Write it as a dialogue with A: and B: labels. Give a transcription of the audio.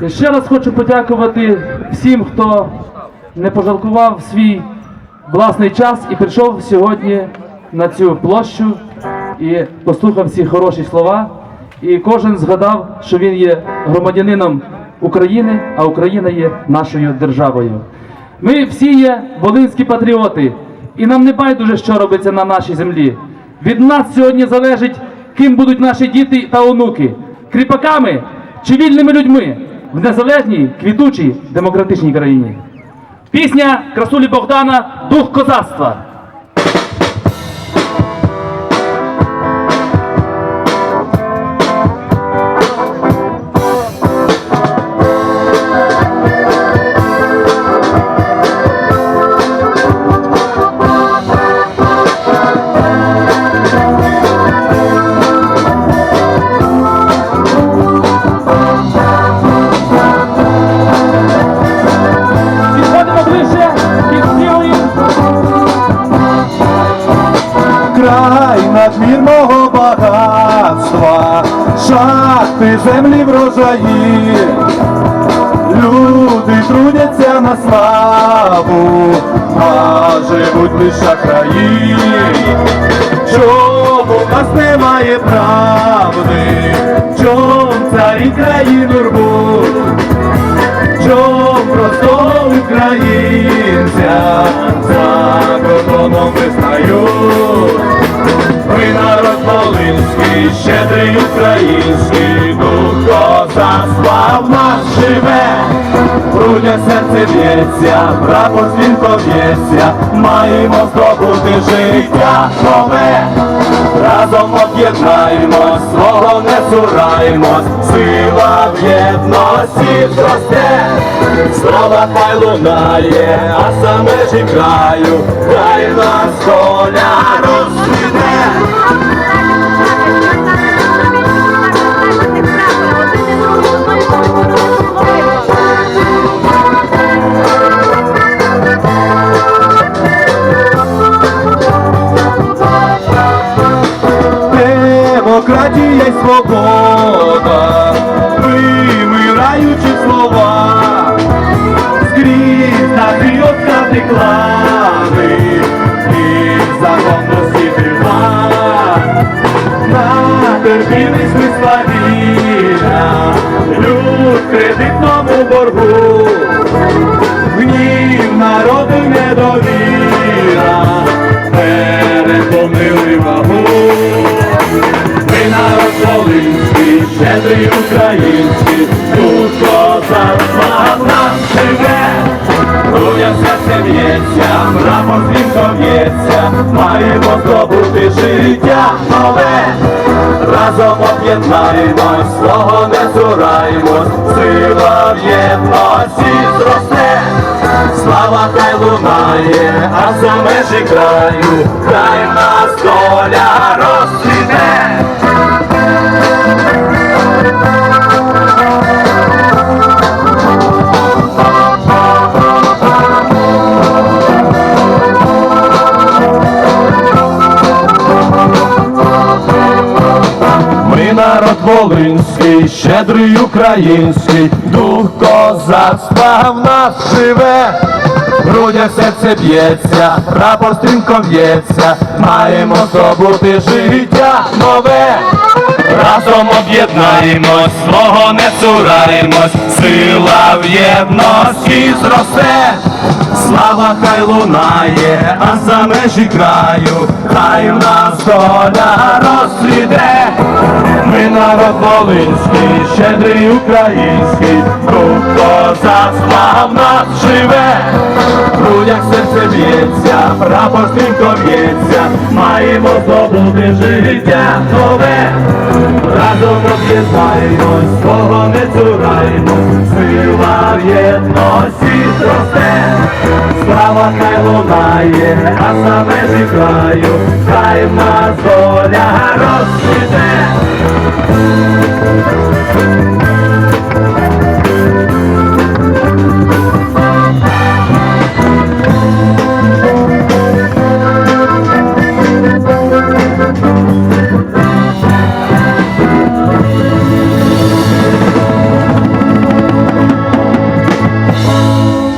A: І ще раз хочу подякувати всім, хто не пожалкував свій власний час і прийшов сьогодні на цю площу і послухав ці хороші слова. І кожен згадав, що він є громадянином України, а Україна є нашою державою. Ми всі є волинські патріоти, і нам не байдуже, що робиться на нашій землі. Від нас сьогодні залежить, ким будуть наші діти та онуки кріпаками чи вільними людьми в незалежній, квітучій, демократичній країні. Пісня красулі Богдана Дух козацтва.
B: Край надмірного багатства, шахти землі врожаї, люди трудяться на славу, а живуть лише краї. Чому в нас немає правди? Чом царі країну рвуть? Чом простого українця український, дух козацтва в нас живе, в грудях серце б'ється, прапор дзвінко б'ється, маємо здобути життя нове. Разом об'єднаємось, свого не цураємось, сила в єдності зросте, слава хай лунає, а за межі краю, хай нас доля розцвіте. Свобода, вимираючи слова, скрізь патріотка деклани, і законності дива, на терпілість мисла вільна, люд кредитному боргу, гнів народу недовіра, щедрий український, тут козацтва в живе, Грудя серце б'ється, прапор дзвінко б'ється, маємо здобути життя нове, разом об'єднаємось, свого не цураємось, сила в єдності зросте, слава хай лунає, а за межі краю, хай нас доля розцвіте. Волинський, щедрий український, дух козацтва в нас живе, в грудях серце б'ється, прапор стрімко в'ється, маємо здобути життя нове. Разом об'єднаємось, свого не цураємось, сила в єдності зросте, слава хай лунає, а за межі краю, хай в нас доля розцвіте. Ми народ волинський, щедрий український, дух козацтва в нас живе, в грудях серце б'ється, прапор стрімко б'ється, маємо здобути життя нове. Разом об'єднаємось, свого не цураємось, сила в єдності зросте, слава хай лунає, а за межі краю, хай в нас доля.